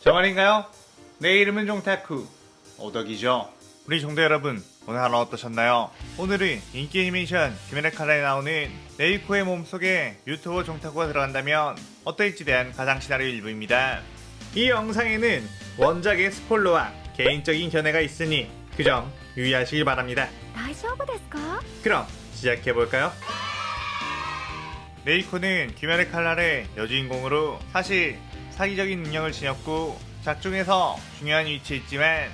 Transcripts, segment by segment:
저 말인가요? 내 이름은 종타쿠 오덕이죠 우리 정대 여러분 오늘 하루 어떠셨나요? 오늘은 인기 애니메이션 김연의 칼라에 나오는 네이코의 몸속에 유튜버 종타쿠가 들어간다면 어떨지 대한 가장 시나리오 일부입니다 이 영상에는 원작의 스포일러와 개인적인 견해가 있으니 그 점 유의하시길 바랍니다 그럼 시작해볼까요? 네이코는 김연의 칼날의 여주인공으로 사실 사기적인 능력을 지녔고 작중에서 중요한 위치에 있지만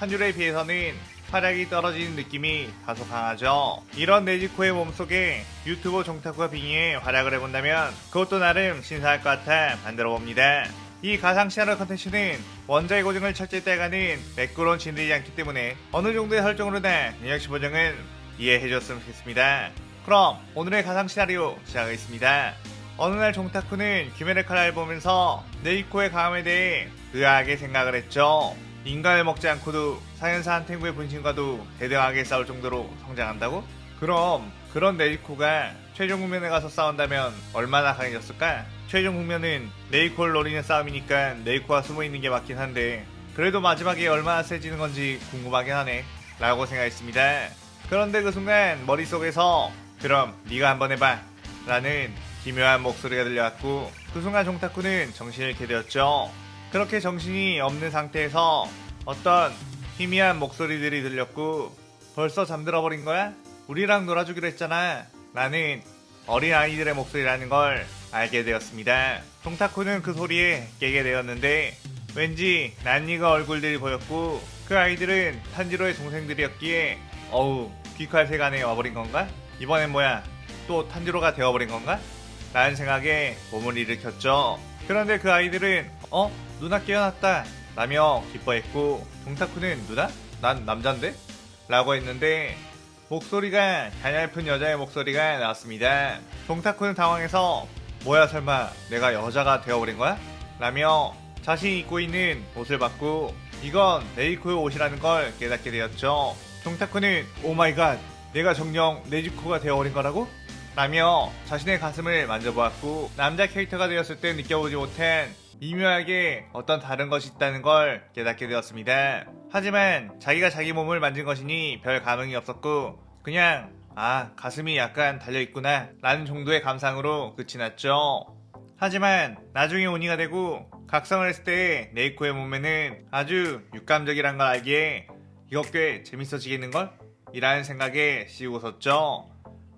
한줄에 비해서는 활약이 떨어지는 느낌이 다소 강하죠. 이런 네지코의 몸속에 유튜버 종타쿠가 빙의해 활약을 해본다면 그것도 나름 신사할 것 같아 만들어봅니다. 이 가상 시나리오 컨텐츠는 원작의 고증을 철저히 따가는 매끄러운 진들이지 않기 때문에 어느 정도의 설정으로나 능력시 보정은 이해해줬으면 좋겠습니다. 그럼 오늘의 가상 시나리오 시작하겠습니다. 어느 날 종타쿠는 칼날을 보면서 네이코의 강함에 대해 의아하게 생각을 했죠. 인간을 먹지 않고도 사연사 한탱구의 분신과도 대등하게 싸울 정도로 성장한다고? 그럼 그런 네이코가 최종 국면에 가서 싸운다면 얼마나 강해졌을까? 최종 국면은 네이코를 노리는 싸움이니까 네이코가 숨어있는 게 맞긴 한데 그래도 마지막에 얼마나 세지는 건지 궁금하긴 하네 라고 생각했습니다. 그런데 그 순간 머릿속에서 그럼 네가 한번 해봐 라는 기묘한 목소리가 들려왔고 그 순간 종타쿠는 정신을 잃게 되었죠. 그렇게 정신이 없는 상태에서 어떤 희미한 목소리들이 들렸고 벌써 잠들어 버린 거야? 우리랑 놀아주기로 했잖아. 라는 어린 아이들의 목소리라는 걸 알게 되었습니다. 종타쿠는 그 소리에 깨게 되었는데 왠지 난리가 얼굴들이 보였고 그 아이들은 탄지로의 동생들이었기에 어우 귀칼 세간에 와버린 건가? 이번엔 뭐야? 또 탄지로가 되어버린 건가? 라는 생각에 몸을 일으켰죠. 그런데 그 아이들은 어? 누나 깨어났다 라며 기뻐했고 종타쿠는 누나? 난 남잔데? 라고 했는데 목소리가 가냘픈 여자의 목소리가 나왔습니다. 종타쿠는 당황해서 뭐야 설마 내가 여자가 되어버린 거야? 라며 자신이 입고 있는 옷을 받고 이건 네이코의 옷이라는 걸 깨닫게 되었죠. 종타쿠는 오마이갓 내가 정령 네지코가 되어버린 거라고? 라며 자신의 가슴을 만져보았고 남자 캐릭터가 되었을 때 느껴보지 못한 미묘하게 어떤 다른 것이 있다는 걸 깨닫게 되었습니다. 하지만 자기가 자기 몸을 만진 것이니 별 감흥이 없었고 그냥 아 가슴이 약간 달려있구나 라는 정도의 감상으로 끝이 났죠. 하지만 나중에 온이가 되고 각성을 했을 때 네이코의 몸매는 아주 육감적이란 걸 알기에 이거 꽤 재밌어지겠는걸? 이라는 생각에 씌우고 섰죠.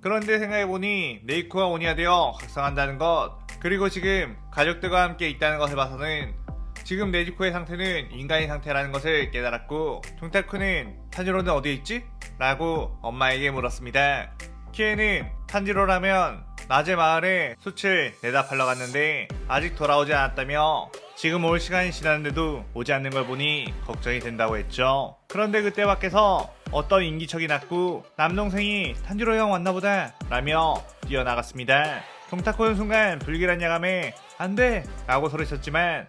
그런데 생각해보니 네이코가 온이가 되어 각성한다는 것 그리고 지금 가족들과 함께 있다는 것을 봐서는 지금 네지코의 상태는 인간의 상태라는 것을 깨달았고 종타쿠는 탄지로는 어디에 있지? 라고 엄마에게 물었습니다. 키에는 탄지로라면 낮에 마을에 숯을 내다 팔러 갔는데 아직 돌아오지 않았다며 지금 올 시간이 지났는데도 오지 않는 걸 보니 걱정이 된다고 했죠. 그런데 그때 밖에서 어떤 인기척이 났고 남동생이 탄지로 형 왔나보다 라며 뛰어나갔습니다. 종타코는 순간 불길한 야감에 안돼 라고 소리쳤지만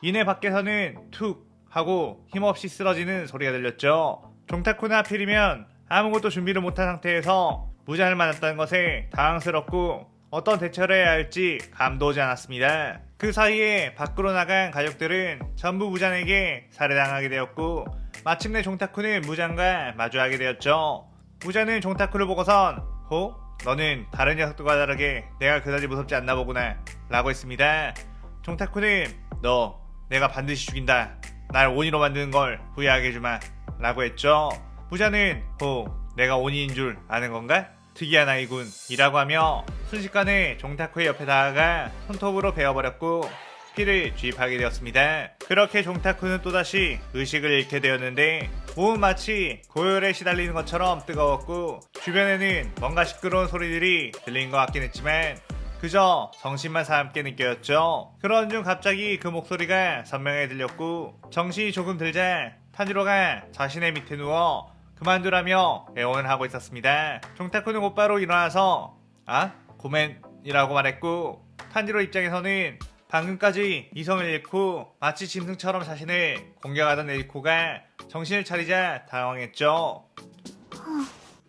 이내 밖에서는 툭 하고 힘없이 쓰러지는 소리가 들렸죠. 종타코는 하필이면 아무것도 준비를 못한 상태에서 무장을 맞았다는 것에 당황스럽고 어떤 대처를 해야 할지 감도 오지 않았습니다. 그 사이에 밖으로 나간 가족들은 전부 무장에게 살해당하게 되었고 마침내 종타쿠는 무장과 마주하게 되었죠. 무장은 종타쿠를 보고선 호? 너는 다른 녀석들과 다르게 내가 그다지 무섭지 않나 보구나 라고 했습니다. 종타쿠는 너 내가 반드시 죽인다. 날 온이로 만드는 걸 후회하게 해주마 라고 했죠. 부자는 호 내가 온이인 줄 아는 건가? 특이한 아이군 이라고 하며 순식간에 종타쿠의 옆에 다가가 손톱으로 베어버렸고 피를 주입하게 되었습니다. 그렇게 종타쿠는 또다시 의식을 잃게 되었는데 몸은 마치 고열에 시달리는 것처럼 뜨거웠고 주변에는 뭔가 시끄러운 소리들이 들리는 것 같긴 했지만 그저 정신만 사납게 느껴졌죠. 그런 중 갑자기 그 목소리가 선명하게 들렸고 정신이 조금 들자 타지로가 자신의 밑에 누워 그만두라며 애원을 하고 있었습니다. 종타쿠는 곧바로 일어나서 아? 고맨이라고 말했고 탄지로 입장에서는 방금까지 이성을 잃고 마치 짐승처럼 자신을 공격하던 에리코가 정신을 차리자 당황했죠.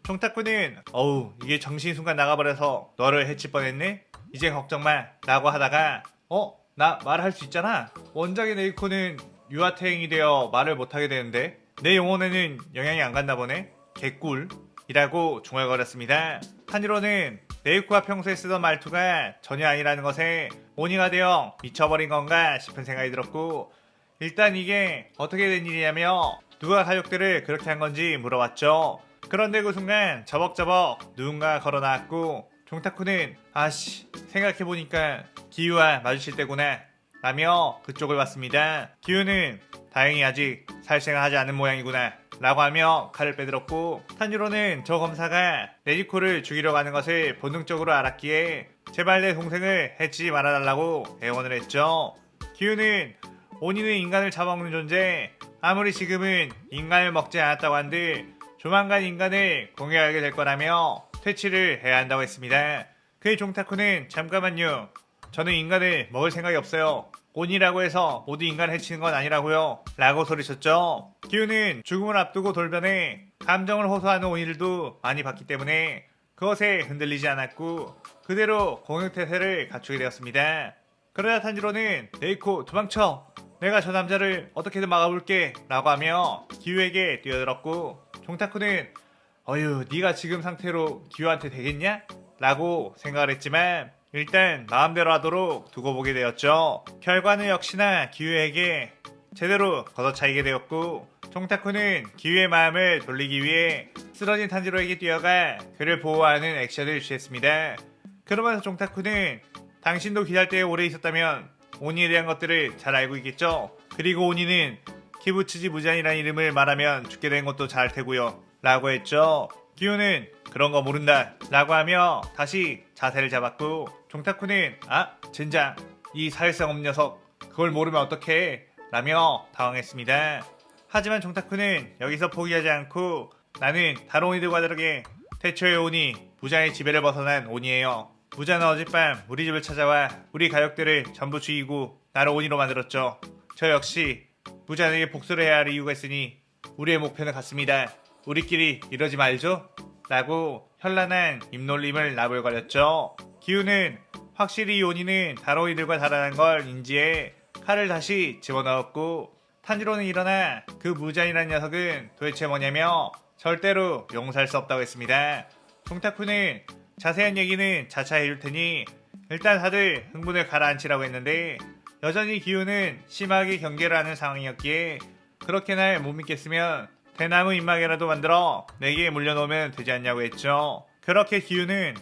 종타쿠는 어우 이게 정신이 순간 나가버려서 너를 해칠 뻔했네? 이제 걱정 마 라고 하다가 어? 나 말할 수 있잖아. 원작의 네이코는 유아태행이 되어 말을 못하게 되는데 내 영혼에는 영향이 안 갔나 보네. 개꿀 이라고 중얼거렸습니다. 한지로는 네이코가 평소에 쓰던 말투가 전혀 아니라는 것에 오니가 되어 미쳐버린 건가 싶은 생각이 들었고 일단 이게 어떻게 된 일이냐며 누가 가족들을 그렇게 한 건지 물어봤죠. 그런데 그 순간 저벅저벅 누군가 걸어 나왔고 종타쿠는 아씨 생각해보니까 기우와 마주칠 때구나 라며 그쪽을 봤습니다. 기우는 다행히 아직 살생을 하지 않은 모양이구나 라고 하며 칼을 빼들었고 탄주로는 저 검사가 레지코를 죽이려 가는 것을 본능적으로 알았기에 제발 내 동생을 해치지 말아달라고 애원을 했죠. 기우는 온이는 인간을 잡아먹는 존재 아무리 지금은 인간을 먹지 않았다고 한들 조만간 인간을 공유하게 될 거라며 퇴치를 해야 한다고 했습니다. 그의 종타쿠는 잠깐만요. 저는 인간을 먹을 생각이 없어요. 온이라고 해서 모두 인간을 해치는 건 아니라고요. 라고 소리쳤죠. 기우는 죽음을 앞두고 돌변해 감정을 호소하는 온이들도 많이 봤기 때문에 그것에 흔들리지 않았고 그대로 공격태세를 갖추게 되었습니다. 그러자 탄지로는 네이코 도망쳐 내가 저 남자를 어떻게든 막아볼게 라고 하며 기우에게 뛰어들었고 종타쿠는 어휴 네가 지금 상태로 기우한테 되겠냐? 라고 생각을 했지만 일단 마음대로 하도록 두고 보게 되었죠. 결과는 역시나 기우에게 제대로 걷어차이게 되었고 종타쿠는 기우의 마음을 돌리기 위해 쓰러진 탄지로에게 뛰어가 그를 보호하는 액션을 취했습니다. 그러면서 종타쿠는 당신도 기다때에 오래 있었다면 오니에 대한 것들을 잘 알고 있겠죠? 그리고 오니는 키부츠지 무잔이라는 이름을 말하면 죽게 된 것도 잘 테고요. 라고 했죠. 기우는 그런 거 모른다. 라고 하며 다시 자세를 잡았고 종타쿠는 아 젠장 이 사회성 없는 녀석 그걸 모르면 어떡해 라며 당황했습니다. 하지만 종타쿠는 여기서 포기하지 않고 나는 다른 오니들과 다르게 태초의 오니 부장의 지배를 벗어난 오니예요. 부자는 어젯밤 우리 집을 찾아와 우리 가족들을 전부 죽이고 나를 오니로 만들었죠. 저 역시 부자에게 복수를 해야 할 이유가 있으니 우리의 목표는 같습니다. 우리끼리 이러지 말죠? 라고 현란한 입놀림을 나불거렸죠. 기우는 확실히 요니는 다로이들과 다르다는 걸 인지해 칼을 다시 집어넣었고 탄지로는 일어나 그 무자이라는 녀석은 도대체 뭐냐며 절대로 용서할 수 없다고 했습니다. 종타쿠는 자세한 얘기는 자차 해줄 테니 일단 다들 흥분을 가라앉히라고 했는데 여전히 기우는 심하게 경계를 하는 상황이었기에 그렇게 날 못 믿겠으면 대나무 입마개라도 만들어 내게 물려놓으면 되지 않냐고 했죠. 그렇게 기우는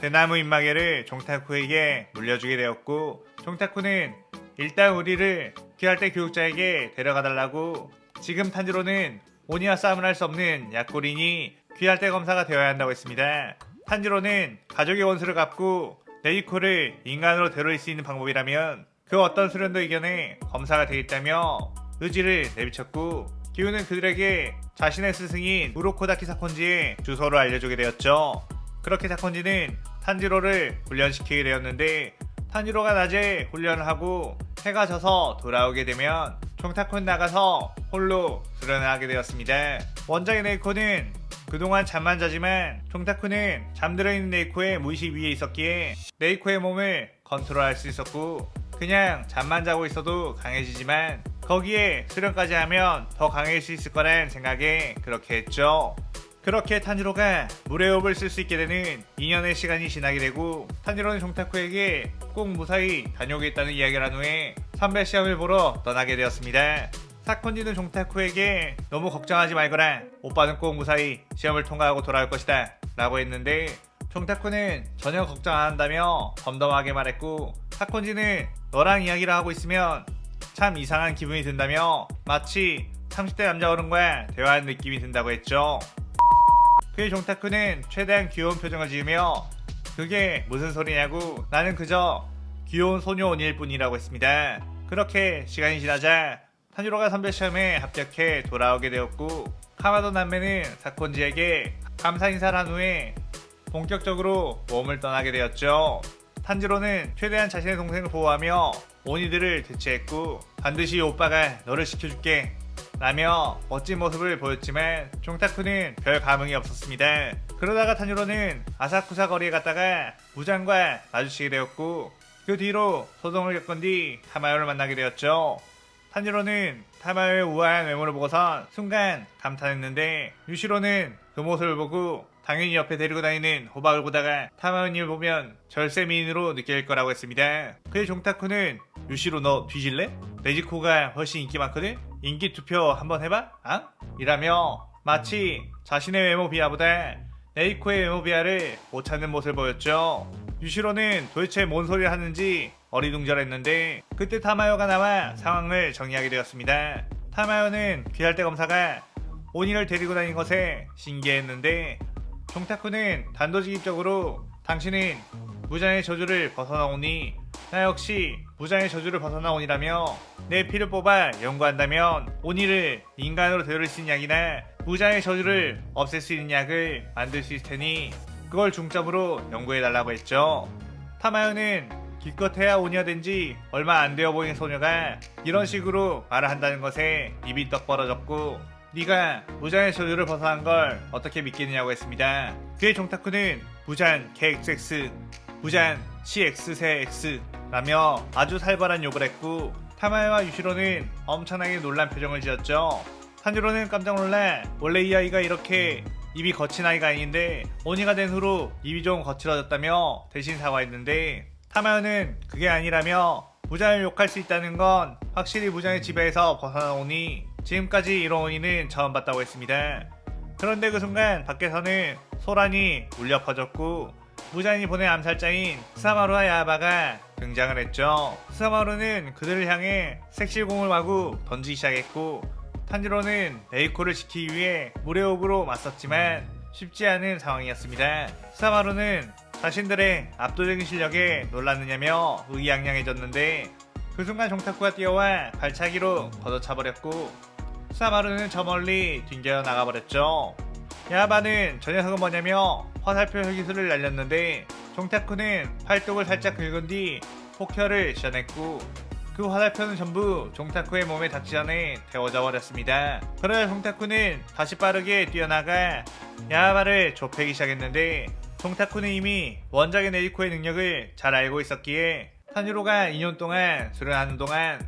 대나무 입마개를 종타쿠에게 물려주게 되었고 종타쿠는 일단 우리를 귀할 때 교육자에게 데려가달라고 지금 탄지로는 오니와 싸움을 할 수 없는 약골이니 귀할 때 검사가 되어야 한다고 했습니다. 탄지로는 가족의 원수를 갚고 레이코를 인간으로 데려올 수 있는 방법이라면 그 어떤 수련도 이겨내 검사가 되겠다며 의지를 내비쳤고 기우는 그들에게 자신의 스승인 우로코다키 사콘지의 주소를 알려주게 되었죠. 그렇게 사콘지는 탄지로를 훈련시키게 되었는데 탄지로가 낮에 훈련을 하고 해가 져서 돌아오게 되면 종타콘 나가서 홀로 수련을 하게 되었습니다. 원작의 네이코는 그동안 잠만 자지만 종타쿠는 잠들어 있는 네이코의 무의식 위에 있었기에 네이코의 몸을 컨트롤할 수 있었고 그냥 잠만 자고 있어도 강해지지만 거기에 수련까지 하면 더 강해질 수 있을 거란 생각에 그렇게 했죠. 그렇게 탄지로가 물의 호흡을 쓸 수 있게 되는 2년의 시간이 지나게 되고 탄지로는 종타쿠에게 꼭 무사히 다녀오겠다는 이야기를 한 후에 선배 시험을 보러 떠나게 되었습니다. 사콘지는 종타쿠에게 너무 걱정하지 말거라 오빠는 꼭 무사히 시험을 통과하고 돌아올 것이다 라고 했는데 종타쿠는 전혀 걱정 안 한다며 덤덤하게 말했고 사콘지는 너랑 이야기를 하고 있으면 참 이상한 기분이 든다며 마치 30대 남자 어른과 대화하는 느낌이 든다고 했죠. 그의 종타쿠는 최대한 귀여운 표정을 지으며 그게 무슨 소리냐고 나는 그저 귀여운 소녀 온일 뿐이라고 했습니다. 그렇게 시간이 지나자 타니로가 선배 시험에 합격해 돌아오게 되었고 카마도 남매는 사콘지에게 감사 인사를 한 후에 본격적으로 몸을 떠나게 되었죠. 탄지로는 최대한 자신의 동생을 보호하며 오니들을 대체했고 반드시 오빠가 너를 지켜줄게 라며 멋진 모습을 보였지만 종타쿠는 별 감흥이 없었습니다. 그러다가 탄유로는 아사쿠사 거리에 갔다가 무장과 마주치게 되었고 그 뒤로 소송을 겪은 뒤 타마요를 만나게 되었죠. 탄지로는 타마요의 우아한 외모를 보고선 순간 감탄했는데 유시로는 그 모습을 보고 당연히 옆에 데리고 다니는 호박을 보다가 타마요님을 보면 절세 미인으로 느낄 거라고 했습니다. 그의 종타쿠는 유시로 너 뒤질래? 네지코가 훨씬 인기 많거든? 인기 투표 한번 해봐? 아? 이라며 마치 자신의 외모 비하보다 네이코의 외모 비하를 못 찾는 모습을 보였죠. 유시로는 도대체 뭔 소리를 하는지 어리둥절했는데 그때 타마요가 나와 상황을 정리하게 되었습니다. 타마요는 귀할 때 검사가 오니를 데리고 다닌 것에 신기했는데 종타쿠는 단도직입적으로 당신은 무장의 저주를 벗어나오니 나 역시 무장의 저주를 벗어나오니라며 내 피를 뽑아 연구한다면 오니를 인간으로 되돌릴 수 있는 약이나 무장의 저주를 없앨 수 있는 약을 만들 수 있을 테니 그걸 중점으로 연구해달라고 했죠. 타마요는 기껏해야 오니가 된 지 얼마 안 되어 보이는 소녀가 이런 식으로 말을 한다는 것에 입이 떡 벌어졌고 네가 무장의 저주를 벗어난 걸 어떻게 믿겠느냐고 했습니다. 그의 종타쿠는 무장 KXX, 무장 CX세X 라며 아주 살벌한 욕을 했고 타마야와 유시로는 엄청나게 놀란 표정을 지었죠. 탄유로는 깜짝 놀라 원래 이 아이가 이렇게 입이 거친 아이가 아닌데 오니가 된 후로 입이 좀 거칠어졌다며 대신 사과했는데 타마야는 그게 아니라며 무장을 욕할 수 있다는 건 확실히 무장의 지배에서 벗어나오니 지금까지 원인은 처음 봤다고 했습니다. 그런데 그 순간 밖에서는 소란이 울려 퍼졌고 무장이 보낸 암살자인 스사마루와 야바가 등장을 했죠. 스사마루는 그들을 향해 색실공을 마구 던지기 시작했고 탄지로는 레이코를 지키기 위해 무례옥으로 맞섰지만 쉽지 않은 상황이었습니다. 스사마루는 자신들의 압도적인 실력에 놀랐느냐며 의기양양해졌는데 그 순간 종타쿠가 뛰어와 발차기로 걷어차버렸고 스 사마루는 저 멀리 튕겨 나가버렸죠. 야바는 저 녀석은 뭐냐며 화살표 혈기술을 날렸는데 종타쿠는 팔뚝을 살짝 긁은 뒤 폭혈을 시전했고 그 화살표는 전부 종타쿠의 몸에 닿기 전에 데워져 버렸습니다. 그러자 종타쿠는 다시 빠르게 뛰어나가 야바를 좁히기 시작했는데 종타쿠는 이미 원작의 네이코의 능력을 잘 알고 있었기에 탄유로가 2년 동안 수련하는 동안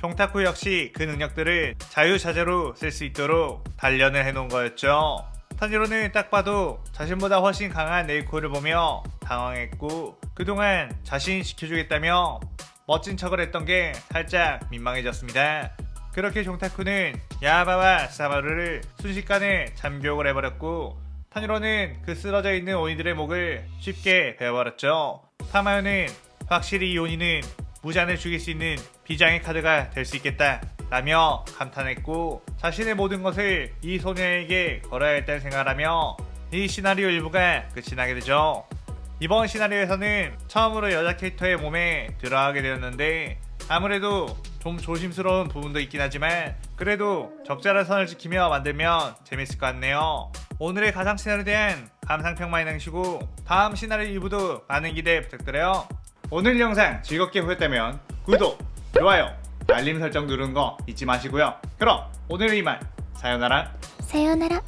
종타쿠 역시 그 능력들을 자유자재로 쓸 수 있도록 단련을 해놓은 거였죠. 탄지로는 딱 봐도 자신보다 훨씬 강한 네이코를 보며 당황했고 그동안 자신 지켜주겠다며 멋진 척을 했던 게 살짝 민망해졌습니다. 그렇게 종타쿠는 야하바와 사마루를 순식간에 잠교육을 해버렸고 탄지로는 그 쓰러져 있는 오니들의 목을 쉽게 베어버렸죠. 타마요는 확실히 이 오니는 무잔을 죽일 수 있는 비장의 카드가 될 수 있겠다 라며 감탄했고 자신의 모든 것을 이 소녀에게 걸어야 했다는 생각을 하며 이 시나리오 일부가 끝이 나게 되죠. 이번 시나리오에서는 처음으로 여자 캐릭터의 몸에 들어가게 되었는데 아무래도 좀 조심스러운 부분도 있긴 하지만 그래도 적절한 선을 지키며 만들면 재밌을 것 같네요. 오늘의 가상 시나리오에 대한 감상평 많이 남기시고 다음 시나리오 2부도 많은 기대 부탁드려요. 오늘 영상 즐겁게 보셨다면 구독, 좋아요, 알림 설정 누르는 거 잊지 마시고요. 그럼 오늘 이만 사요나라. さようなら。